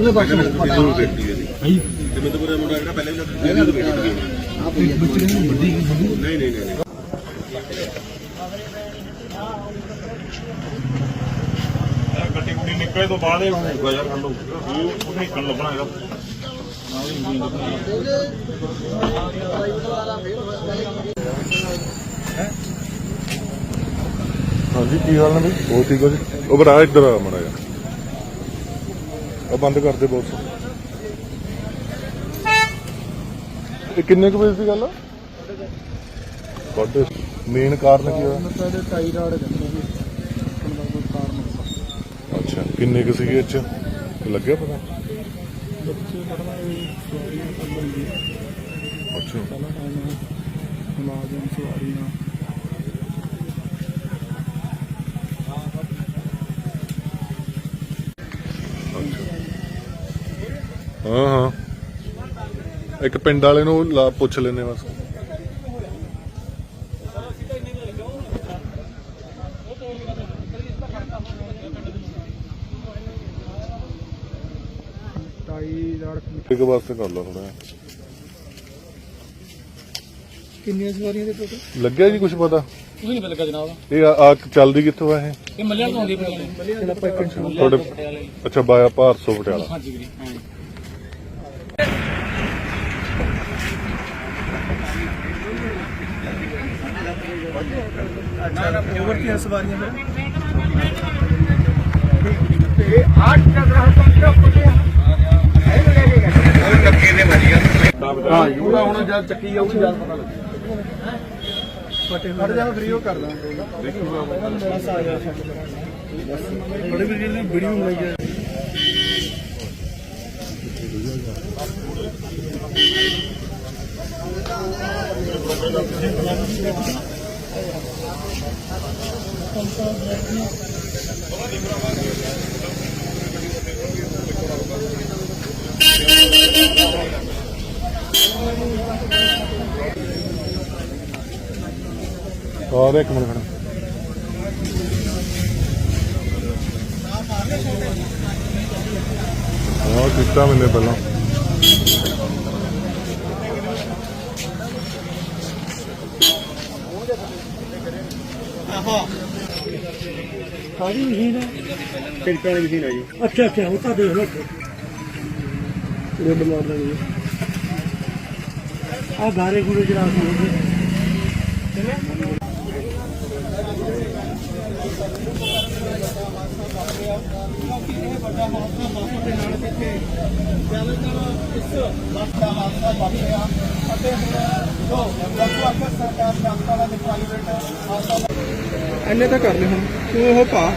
ਆ ਮੂਰਲੇ ਪਾਸੇ ਨੂੰ ਪਤਾ ਦੂਰ ਬੈਠੀ ਹੈ ਜੀ ਤੇ ਮੈਨੂੰ ਪੂਰਾ ਮੁੰਡਾ ਜਿਹੜਾ ਪਹਿਲਾਂ ਵੀ ਉਹਦੇ ਬੈਠੀ ਆ ਬੱਚੇ ਨੂੰ ਵੱਡੀ ਨਹੀਂ ਨਹੀਂ ਨਹੀਂ ਨਹੀਂ। ਗੱਡੀ ਗੁੱਡੀ ਨਿਕਲੇ ਤੋਂ ਬਾਅਦ ਇਹ ਗੁਜ਼ਰ ਕਰ ਲਓ ਉਹ ਉਹ ਨਿਕਲ ਲੱਭਣਾ ਹੈਗਾ ਹਾਂਜੀ ਕੀ ਹਾਲ ਨੇ ਬਈ? ਉਹ ਠੀਕ ਹੋ ਜੀ? ਉਹ ਬਰਾ ਇੱਧਰ ਆ ਮੜਾ ਜਾ ਆ ਬੰਦ ਕਰ ਦੇ ਬੋਸ ਇਹ ਕਿੰਨੇ ਕੁ ਵਜੇ ਦੀ ਗੱਲ ਆ? ਤੁਹਾਡੇ ਮੇਨ ਕਾਰਨ ਕੀ ਹੋਇਆ? ਸਾਡੇ ਟਾਈ ਰਾੜ ਜਾਂਦੇ ਨੇ ਕੰਦਾ ਕੋਈ ਕਾਰਨ ਅੱਛਾ, ਕਿੰਨੇ ਕੁ ਸੀਗੇ ਇਹ ਲੱਗਿਆ ਪਤਾ? ਬੱਚੇ ਪੜਨਾ ਇਹ ਸਵਾਰੀਆਂ ਕੰਬਲ ਦੀ ਅੱਛਾ। ਪਹਿਲਾ ਟਾਈਮ ਹੈ ਮੁਲਾਜ਼ਮ ਸਵਾਰੀਆਂ ਹਾਂ ਹਾਂ। ਇੱਕ ਪਿੰਡ ਵਾਲੇ ਨੂੰ ਲਾ ਪੁੱਛ ਲੈਨੇ ਬਸ। ਇੱਕ ਵਾਸਤੇ ਕਰ ਲਾ ਥੋੜਾ ਕਿੰਨੀਆਂ ਸਵਾਰੀਆਂ ਦੇ ਟੋਟਲ? ਲੱਗਿਆ ਜੀ ਕੁਝ ਪਤਾ? ਕੁਝ ਨਹੀਂ ਪਤਾ ਲੱਗਾ ਜਨਾਬ। ਇਹ ਆ ਚੱਲਦੀ ਕਿੱਥੋਂ ਆ ਇਹ? ਇਹ ਮੱਲਿਆਂ ਤੋਂ ਆਉਂਦੀ ਇੰਸ਼ੋਰ ਤੁਹਾਡੇ ਅੱਛਾ ਬਾਇਆ ਭਾਰਸੋ ਪਟਿਆਲਾ। ਹਾਂਜੀ ਵੀਰੇ ਹਾਂ ਓਵਰ ਦੀਆਂ ਸਵਾਰੀਆਂ ਹਾਂ ਪੂਰਾ ਹੁਣ ਜਦ ਚੱਕੀ ਜਾਊਗੀ ਜਦ ਪਤਾ ਲੱਗੂ। ਫੜ ਜਾ ਫ੍ਰੀ ਉਹ ਕਰ ਦਾਂਗੇ ਬਸ ਆ ਜਾ ਬੜੇ ਵੀਡੀਓ ਨੇ ਵੀਡੀਓ ਬਣਾਈ ਹੈ। ਆ ਦੇ ਇੱਕ ਮਿੰਟ ਖੜਾ ਹਾਂ ਕੀਤਾ ਮੈਨੇ ਪਹਿਲਾਂ। ਸਾਰੀ ਮਸ਼ੀਨ ਹੈ ਟਿਕਟਾਂ ਦੀ ਮਸ਼ੀਨ ਹੈ ਜੀ ਅੱਛਾ ਅੱਛਾ ਉਹ ਤਾਂ ਦੇਖ ਲਓ ਇਹ ਬਲੌਰ ਦਾ ਜੀ ਆ ਗਾਰੇ ਗੁਰੇ ਜਰਾ ਸੀ ਇੰਨੇ ਤਾਂ ਕਰ ਲੈ ਹੁਣ ਤੂੰ ਉਹ ਪਾ।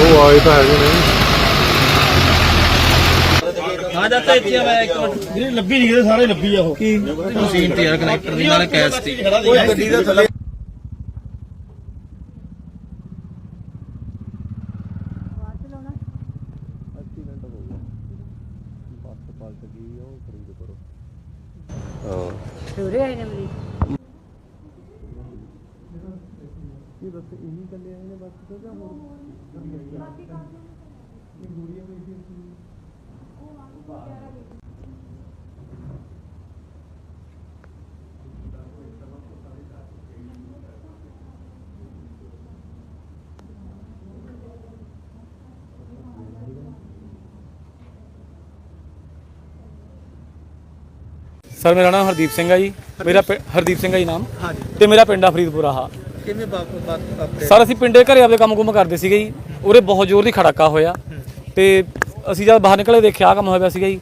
ਉਹ ਆਏ ਤਾਂ ਹੈਗੇ ਨੇ। ਹਾਂ ਜਾਂਦਾ ਇੱਥੇ ਮੈਂ ਇੱਕ ਮਿੰਟ। ਵੀਰੇ ਲੱਭੀ ਨਹੀਂ ਗਏ ਸਾਰੇ ਲੱਭੀ ਆ ਉਹ। ਕੀ? ਮਸ਼ੀਨ ਤੇ ਯਾਰ ਕਨੈਕਟਰ ਦੀ ਨਾਲ ਕੈਸ ਤੇ ਗੱਡੀ ਦਾ ਥੱਲੇ ਹਾਂ ਦੂਰੇ ਆਏ ਨੇ ਮਰੀਜ਼ ਸਰ ਮੇਰਾ ਨਾਮ ਹਰਦੀਪ ਸਿੰਘ ਹੈ ਜੀ। ਮੇਰਾ ਪਿੰ- ਹਰਦੀਪ ਸਿੰਘ ਹੈ ਜੀ ਨਾਮ। ਹਾਂਜੀ। ਤੇ ਮੇਰਾ ਪਿੰਡ ਆ ਫਰੀਦਪੁਰ ਆ ਕਿਵੇਂ ਬਾਪ ਬਾਤ ਆਪਣੇ ਸਰ ਅਸੀਂ ਪਿੰਡੇ ਘਰੇ ਆਪਦੇ ਕੰਮ ਕੁਮ ਕਰਦੇ ਸੀਗੇ ਜੀ। ਉਰੇ ਬਹੁਤ ਜ਼ੋਰ ਦੀ ਖੜਾਕਾ ਹੋਇਆ। ਤੇ ਅਸੀਂ ਜਦ ਬਾਹਰ ਨਿਕਲੇ ਦੇਖਿਆ ਕੰਮ ਹੋਇਆ ਪਿਆ ਸੀਗਾ ਜੀ।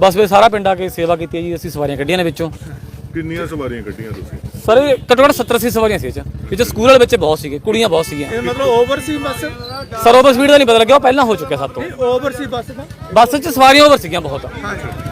ਬਸ ਫਿਰ ਸਾਰਾ ਪਿੰਡ ਆ ਕੇ ਸੇਵਾ ਕੀਤੀ ਹੈ ਜੀ ਅਸੀਂ ਸਵਾਰੀਆਂ ਕੱਢੀਆਂ ਨੇ ਵਿੱਚੋਂ। ਕਿੰਨੀਆਂ ਸਵਾਰੀਆਂ ਕੱਢੀਆਂ ਤੁਸੀਂ? ਸਰ ਇਹ ਘੱਟੋ ਘੱਟ 70 80 ਸਵਾਰੀਆਂ ਸੀ ਇਹ 'ਚ। ਵਿੱਚ ਸਕੂਲ ਵਾਲੇ ਬੱਚੇ ਬਹੁਤ ਸੀਗੇ ਕੁੜੀਆਂ ਬਹੁਤ ਸੀਗੀਆਂ। ਇਹ ਮਤਲਬ ਓਵਰ ਸੀ ਬੱਸ? ਸਰ ਓਵਰ ਸਪੀਡ ਦਾ ਨਹੀਂ ਪਤਾ ਲੱਗਿਆ ਉਹ ਪਹਿਲਾਂ ਹੋ ਚੁੱਕਿਆ ਸਾਡੇ ਤੋਂ। ਓਵਰ ਸੀ ਬੱਸ ਦਾ? ਬੱਸ 'ਚ ਸਵਾਰੀਆਂ ਓਵਰ ਸੀਗੀਆਂ ਬਹੁਤ। ਹਾਂਜੀ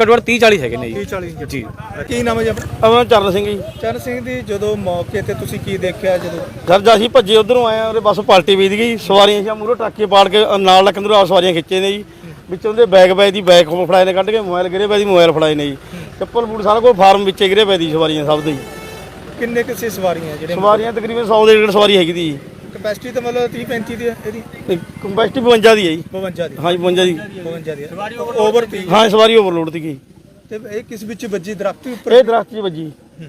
ਘੱਟੋ ਘੱਟ 30 40 ਹੈਗੇ ਨੇ 30 ਜੀ 40 ਇੰਜੜ ਜੀ। ਕੀ ਨਾਮ ਹੈ ਜੀ ਆਪਣਾ? ਅਮਨ ਚਰਨ ਸਿੰਘ ਜੀ। ਚਰਨ ਸਿੰਘ ਦੀ ਜਦੋਂ ਮੌਕੇ ਤੇ ਤੁਸੀਂ ਕੀ ਦੇਖਿਆ ਜਦੋਂ? ਸਰ ਜਦ ਅਸੀਂ ਭੱਜੇ ਉਧਰੋਂ ਆਏ ਆ ਉਹਦੇ ਬੱਸ ਪਲਟੀ ਵੀਦ ਗਈ ਸਵਾਰੀਆਂ ਜਾਂ ਮੂਹਰੋਂ ਟਰੱਕੇ ਪਾੜ ਕੇ ਨਾਲ ਲੱਕ ਅੰਦਰੋਂ ਆ ਸਵਾਰੀਆਂ ਖਿੱਚੇ ਨੇ ਜੀ। ਵਿੱਚੋਂ ਦੇ ਬੈਗ ਬੈਗ ਦੀ ਬੈਗ ਖੋ ਫੜਾਏ ਨੇ ਕੱਢ ਕੇ ਮੋਬਾਈਲ ਗਿਰੇ ਪਏ ਦੀ ਮੋਬਾਈਲ ਫੜਾਏ ਨੇ ਜੀ। ਚੱਪਲ ਬੂਟ ਸਾਰਾ ਕੁਝ ਫਾਰਮ ਵਿੱਚੇ ਗਿਰੇ ਪਏ ਦੀ ਸਵਾਰੀਆਂ ਸਭ ਦੇ ਜੀ। ਕਿੰਨੇ ਕਿਸੇ ਸਵਾਰੀਆਂ ਜਿਹੜੇ ਸਵਾਰੀਆਂ ਤਕਰੀਬਨ 100 ਦੇ ਡੇਢ ਸਵਾਰੀ ਹੈਗੀ ਦੀ ਕਪੈਸਿਟੀ ਤਾਂ ਮਤਲਬ 30 35 ਦੀ ਹੈ ਇਹਦੀ। ਕੰਪੈਸਟੀ 52 ਦੀ ਹੈ ਜੀ। 52 ਦੀ। ਹਾਂਜੀ 52 ਦੀ। 52 ਦੀ ਸਵਾਰੀ ਓਵਰ 30 ਹਾਂ ਸਵਾਰੀ ਓਵਰਲੋਡ ਦੀ ਗਈ ਤੇ ਇਹ ਕਿਸ ਵਿੱਚ ਵੱਜੀ? ਦਰਖਤ ਦੇ ਉੱਪਰ? ਇਹ ਦਰਖਤ 'ਚ ਵੱਜੀ। ਹੂੰ।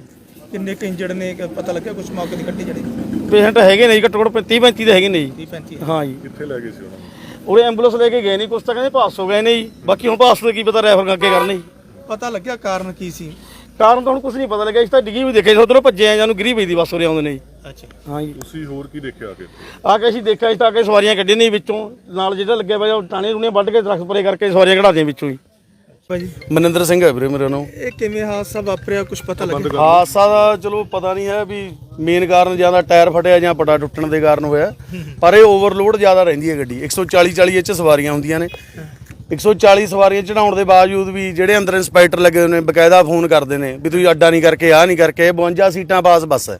ਕਿੰਨੇ ਕੁ ਨੇ? ਕਿ ਪਤਾ ਲੱਗਿਆ ਕੁਝ ਮੌਕੇ ਦੀ ਗੱਡੀ ਜਿਹੜੀ? ਪੇਸ਼ੈਂਟ ਹੈਗੇ ਨੇ ਜੀ ਘੱਟੋ ਘੱਟ 30 35 ਦੇ ਹੈਗੇ ਨੇ ਜੀ। 30 35 ਹਾਂ ਜੀ। ਕਿੱਥੇ ਲੈ ਗਏ ਸੀ ਉਹਨਾਂ ਨੂੰ? ਉਹਦੇ ਐਂਬੂਲੈਂਸ ਲੈ ਕੇ ਗਏ ਨਹੀਂ ਕੁਛ ਤਾਂ ਕਹਿੰਦੇ ਪਾਸ ਹੋ ਗਏ ਨੇ ਜੀ। ਬਾਕੀ ਹੁਣ ਪਾਸ ਤੋਂ ਕੀ ਪਤਾ ਰੈਫਰ ਅੱਗੇ ਕਰਨੇ ਜੀ। ਪਤਾ ਲੱਗਿਆ ਕਾਰਨ ਕੀ ਸੀ? ਕਾਰਨ ਤਾਂ ਹੁਣ ਕੁਝ ਨਹੀਂ ਪਤਾ ਲੱਗਿਆ ਇਸ ਤਾਂ ਡਿੱਗੀ ਵੀ ਦੇਖੇ ਉਧਰੋਂ ਭੱਜੇ ਆ ਜਾਨੂੰ ਗਿਰੀ ਪਈ ਦੀ ਬੱਸ ਉਰੇ ਆਉਂਦੇ ਨੇ ਜੀ। ਅੱਛਾ। ਹਾਂ ਜੀ। ਤੁਸੀਂ ਹੋਰ ਕੀ ਦੇਖਿਆ ਕਿ ਆ ਕੇ ਅਸੀਂ ਦੇਖਿਆ ਇਸ ਤਾਂ ਆ ਕੇ ਸਵਾਰੀਆਂ ਕੱਢੀਆਂ ਨਹੀਂ ਵਿੱਚੋਂ। ਨਾਲ ਜਿਹੜਾ ਲੱਗਿਆ ਉਹ ਟਾਣੇ ਰੂਣੇ ਵੱਢ ਕੇ ਦਰਖਤ ਪਰੇ ਕਰਕੇ ਸਵਾਰੀਆਂ ਕਢਾ ਦਿਆਂ ਵਿੱਚੋਂ ਹੀ ਭਾਜੀ। ਮਨਿੰਦਰ ਸਿੰਘ ਹੈ ਵੀਰੇ ਮੇਰੇ ਨਾਮ। ਇਹ ਕਿਵੇਂ ਹਾਦਸਾ ਵਾਪਰਿਆ ਕੁਝ ਪਤਾ ਲੱਗਿਆ? ਹਾਦਸਾ ਦਾ ਚਲੋ ਪਤਾ ਨਹੀਂ ਹੈ ਵੀ ਮੇਨ ਕਾਰਨ ਜਾਂ ਟਾਇਰ ਫਟਿਆ ਜਾਂ ਪਟਾ ਟੁੱਟਣ ਦੇ ਕਾਰਨ ਹੋਇਆ। ਪਰ ਇਹ ਓਵਰਲੋਡ ਜ਼ਿਆਦਾ ਰਹਿੰਦੀ ਹੈ ਗੱਡੀ। 140 40 ਚ ਸਵਾਰੀਆਂ ਹੁੰਦੀਆਂ ਨੇ। 140 ਸਵਾਰੀਆਂ ਚੜਾਉਣ ਦੇ ਬਾਵਜੂਦ ਵੀ ਜਿਹੜੇ ਅੰਦਰ ਇੰਸਪੈਕਟਰ ਲੱਗੇ ਹੋਏ ਨੇ ਬਕਾਇਦਾ ਫੋਨ ਕਰਦੇ ਨੇ ਵੀ ਤੁਸੀਂ ਅੱਡਾ ਨਹੀਂ ਕਰਕੇ ਆਹ ਨਹੀਂ ਕਰਕੇ ਇਹ 52 ਸੀਟਾਂ ਪਾਸ ਬੱਸ ਹੈ।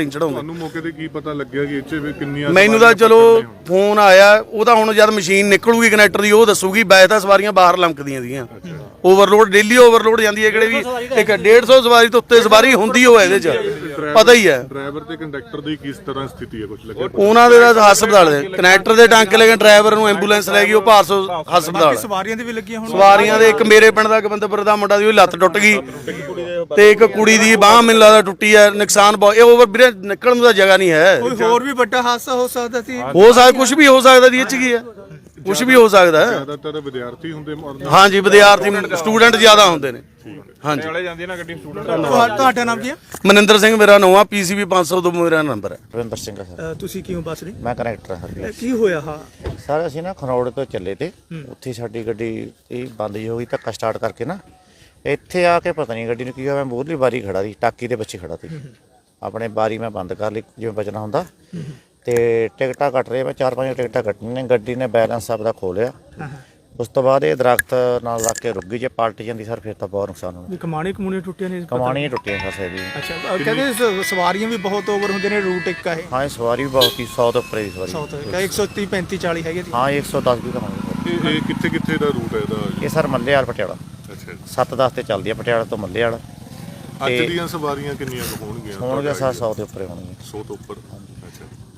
ਨਹੀਂ ਚੜਾਉਂਦੇ। ਤੁਹਾਨੂੰ ਮੌਕੇ ਤੇ ਕੀ ਪਤਾ ਲੱਗਿਆ ਕਿ ਇੱਥੇ ਵੀ ਕਿੰਨੀਆਂ ਮੈਨੂੰ ਤਾਂ ਚਲੋ? ਫੋਨ ਆਇਆ ਉਹ ਤਾਂ ਹੁਣ ਜਦ ਮਸ਼ੀਨ ਨਿਕਲੂਗੀ ਕਨੈਕਟਰ ਦੀ ਉਹ ਦੱਸੂਗੀ ਬੈ ਤਾਂ ਸਵਾਰੀਆਂ ਬਾਹਰ ਲੰਕਦੀਆਂ ਸੀਗੀਆਂ। ਓਵਰਲੋਡ ਡੇਲੀ ਓਵਰਲੋਡ ਜਾਂਦੀ ਹੈ ਕਿਹੜੇ ਵੀ। ਇੱਕ 150 ਸਵਾਰੀ ਤੋਂ ਉੱਤੇ ਸਵਾਰੀ ਹੁੰਦੀ ਹੋਏ ਇਹਦੇ 'ਚ। ਪਤਾ ਹੀ ਹੈ। ਡਰਾਈਵਰ ਤੇ ਕੰਡਕਟਰ ਦੀ ਕਿਸ ਤਰ੍ਹਾਂ ਸਥਿਤੀ ਹੈ ਕੁਝ ਲੱਗਿਆ ਉਹਨਾਂ ਦੇ ਹਸਪਤਾਲ ਦੇ। ਕਨੈਕਟਰ ਦੇ ਟਾਂਕੇ ਲੈ ਕੇ ਡਰਾਈਵਰ ਨੂੰ ਐਂਬੂਲੈਂਸ ਲੈ ਗਈ ਉਹ ਭਾਰਸੋ ਹਸਪਤਾਲ ਸਵਾਰੀਆਂ ਦੇ ਵੀ ਲੱਗੀਆਂ ਹੁਣ ਸਵਾਰੀਆਂ ਦੇ ਇੱਕ ਮੇਰੇ ਪਿੰਡ ਦਾ ਗਵੰਦਪੁਰ ਦਾ ਮੁੰਡਾ ਦੀ ਉਹਦੀ ਲੱਤ ਟੁੱਟ ਗਈ ਤੇ ਇੱਕ ਕੁੜੀ ਦੀ ਬਾਹ ਮੈਨੂੰ ਲੱਗਦਾ ਟੁੱਟੀ ਹੈ ਨੁਕਸਾਨ ਬਹੁਤ ਇਹ ਓਵਰ ਵੀਰੇ ਨਿਕਲਣ ਤਾਂ ਜਗ੍ਹਾ ਨਹੀਂ ਹੈ। ਕੋਈ ਹੋਰ ਵੀ ਵੱਡਾ ਹਾਦਸਾ ਹੋ ਸਕਦਾ ਸੀ? ਹੋ ਸਕਦਾ ਕੁਝ ਵੀ ਹੋ ਸਕਦਾ ਦੀ ਇਹ ਚ ਕੀ ਹੈ? ਕੁਝ ਵੀ ਹੋ ਸਕਦਾ ਹੈ। ਜ਼ਿਆਦਾਤਰ ਵਿਦਿਆਰਥੀ ਹੁੰਦੇ ਹਾਂਜੀ ਵਿਦਿਆਰਥੀ ਸਟੂਡੈਂਟ ਜ਼ਿਆਦਾ ਹੁੰਦੇ ਨੇ। ਹਾਂਜੀ। ਵਾਲੇ ਜਾਂਦੀ ਨਾ ਗੱਡੀ ਸਟੂਡੈਂਟ ਤੁਹਾ- ਤੁਹਾਡਾ ਨਾਮ ਕੀ ਹੈ? ਮਨਿੰਦਰ ਸਿੰਘ ਮੇਰਾ ਨਵਾਂ ਪੀਸੀਬੀ 500 ਤੋਂ ਮੇਰਾ ਨੰਬਰ ਹੈ। ਰਵਿੰਦਰ ਸਿੰਘ ਆ ਸਰ। ਅ, ਤੁਸੀਂ ਕਿਉਂ ਬਸ ਰਹੇ ਮੈਂ ਕਨੈਕਟਰ ਹਾਂ ਸਰ ਇਹ ਕੀ ਹੋਇਆ ਹਾਂ? ਸਰ ਅਸੀਂ ਨਾ ਖਰੋੜ ਤੋਂ ਚੱਲੇ ਤੇ ਉੱਥੇ ਸਾਡੀ ਗੱਡੀ ਇਹ ਬੰਦ ਜਿਹੀ ਹੋ ਗਈ ਧੱਕਾ ਸਟਾਰਟ ਕਰਕੇ ਨਾ ਇੱਥੇ ਆ ਕੇ ਪਤਾ ਨਹੀਂ ਗੱਡੀ ਨੂੰ ਕੀ ਹੋਇਆ ਮੈਂ ਮੂਹਰਲੀ ਬਾਰੀ ਖੜਾ ਸੀ ਟਾਕੀ ਦੇ ਪਿੱਛੇ ਖੜਾ ਸੀ। ਆਪਣੇ ਬਾਰੀ ਮੈਂ ਬੰਦ ਕਰ ਲਈ ਜਿਵੇਂ ਬਚਣਾ ਹੁੰਦਾ। ਤੇ ਟਿਕਟਾਂ ਕੱਟ ਰਹੇ ਮੈਂ ਚਾਰ ਪੰਜ ਟਿਕਟਾਂ ਕੱਟਣੀਆਂ ਨੇ ਗੱਡੀ ਨੇ ਬੈਲੈਂਸ ਆਪਦਾ ਖੋ ਲਿਆ। ਉਸ ਤੋਂ ਬਾਅਦ ਇਹ ਦਰਖਤ ਨਾਲ ਲੱਗ ਕੇ ਰੁਕ ਗਈ ਜੇ ਪਲਟ ਜਾਂਦੀ ਸਰ ਫਿਰ ਤਾਂ ਬਹੁਤ ਨੁਕਸਾਨ ਹੋਣਾ। ਕਮਾਣੀ ਕਮੂਣੀ ਟੁੱਟੀਆਂ ਨੇ ਕਮਾਣੀਆਂ ਟੁੱਟੀਆਂ ਫਸੇ ਦੀ ਅੱਛਾ ਕਹਿੰਦੇ ਸ- ਸਵਾਰੀਆਂ ਵੀ ਬਹੁਤ ਓਵਰ ਹੁੰਦੇ ਨੇ ਰੂਟ ਇੱਕ ਆ ਇਹ। ਹਾਂ ਇਹ ਸਵਾਰੀ ਵੀ ਬਹੁਤ ਸੀ 100 ਤੋਂ ਉੱਪਰ ਦੀ ਸਵਾਰੀ। ਸਾਊਥ ਕਾ 130 35 40 ਹੈਗੇ ਜੀ ਹਾਂ ਇਹ 110 ਵੀ ਤਾਂ ਹੋਣੀ ਇਹ ਇਹ ਕਿੱਥੇ ਕਿੱਥੇ ਦਾ ਰੂਟ ਹੈ ਇਹਦਾ? ਇਹ ਸਰ ਮੱਲੇ ਵਾਲ ਪਟਿਆਲਾ। ਅੱਛਾ। 7-10 ਤੇ ਚੱਲਦੀ ਆ ਪਟਿਆਲਾ ਤੋਂ ਮੱਲੇ ਵਾਲਾ ਅੱਜ ਤੇ ਦੀਆਂ ਸਵਾਰੀਆਂ ਕਿੰਨੀਆਂ ਕੁ ਹੋਣਗੀਆਂ? ਹੋਣਗੇ ਸਰ 100 ਦੇ ਉੱਪਰ ਹੋਣਗੇ 100 ਤੋਂ ਉੱਪਰ। ਅੱਛਾ।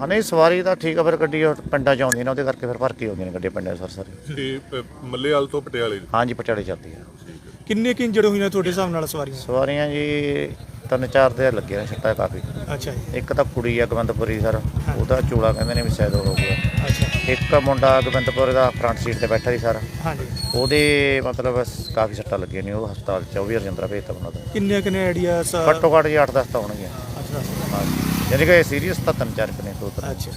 ਹਾਂ ਨਹੀਂ ਸਵਾਰੀ ਤਾਂ ਠੀਕ ਆ ਫਿਰ ਗੱਡੀ ਉਹ ਪਿੰਡਾਂ ਚ ਆਉਂਦੀ ਨੇ ਉਹਦੇ ਕਰਕੇ ਫਿਰ ਭਰ ਕੇ ਆਉਂਦੀਆਂ ਨੇ ਗੱਡੀਆਂ ਪਿੰਡਾਂ 'ਚ ਸਰ ਸਾਰੇ ਤੇ ਪ- ਮੱਲੇਵਾਲ ਤੋਂ ਪਟਿਆਲੇ ਹਾਂਜੀ ਪਟਿਆਲੇ ਚੱਲਦੀ ਆ। ਕਿੰਨੇ ਕਿ ਇੰਜਰਡ ਹੋਈਆਂ ਤੁਹਾਡੇ ਹਿਸਾਬ ਨਾਲ ਸਵਾਰੀਆਂ? ਸਵਾਰੀਆਂ ਜੀ ਤਿੰਨ ਚਾਰ ਦੇ ਲੱਗੇ ਨੇ ਛੱਟਾ ਕਾਫੀ। ਅੱਛਾ ਜੀ। ਇੱਕ ਤਾਂ ਕੁੜੀ ਆ ਗਵੰਦਪੁਰੀ ਸਰ ਉਹਦਾ ਚੋਲਾ ਕਹਿੰਦੇ ਨੇ ਵੀ ਸ਼ਾਇਦ ਉਹ ਹੋ ਗਿਆ। ਅੱਛਾ। ਇੱਕ ਮੁੰਡਾ ਗਵੰਦਪੁਰ ਦਾ ਫਰੰਟ ਸੀਟ ਤੇ ਬੈਠਾ ਸੀ ਸਰ। ਹਾਂਜੀ। ਉਹਦੇ ਮਤਲਬ ਸ- ਕਾਫੀ ਸੱਟਾਂ ਲੱਗੀਆਂ ਨੇ ਉਹ ਹਸਪਤਾਲ ਚ ਉਹ ਵੀ ਰਜਿੰਦਰਾ ਭੇਜਤਾ ਉਹਨਾਂ ਦਾ ਕਿੰਨੇ ਕਿੰਨੇ ਆਈਡੀਆਸ ਘੱਟੋ ਘੱਟ ਜੀ 8-10 ਤਾਂ ਹੋਣਗੀਆਂ। ਅੱਛਾ ਹਾਂਜੀ। ਯਾਨੀ ਕਿ ਸੀਰੀਅਸ ਤਾਂ ਤਿੰਨ ਚਾਰ ਕੁ ਨੇ ਦੋ ਤਿੰਨ। ਅੱਛਾ।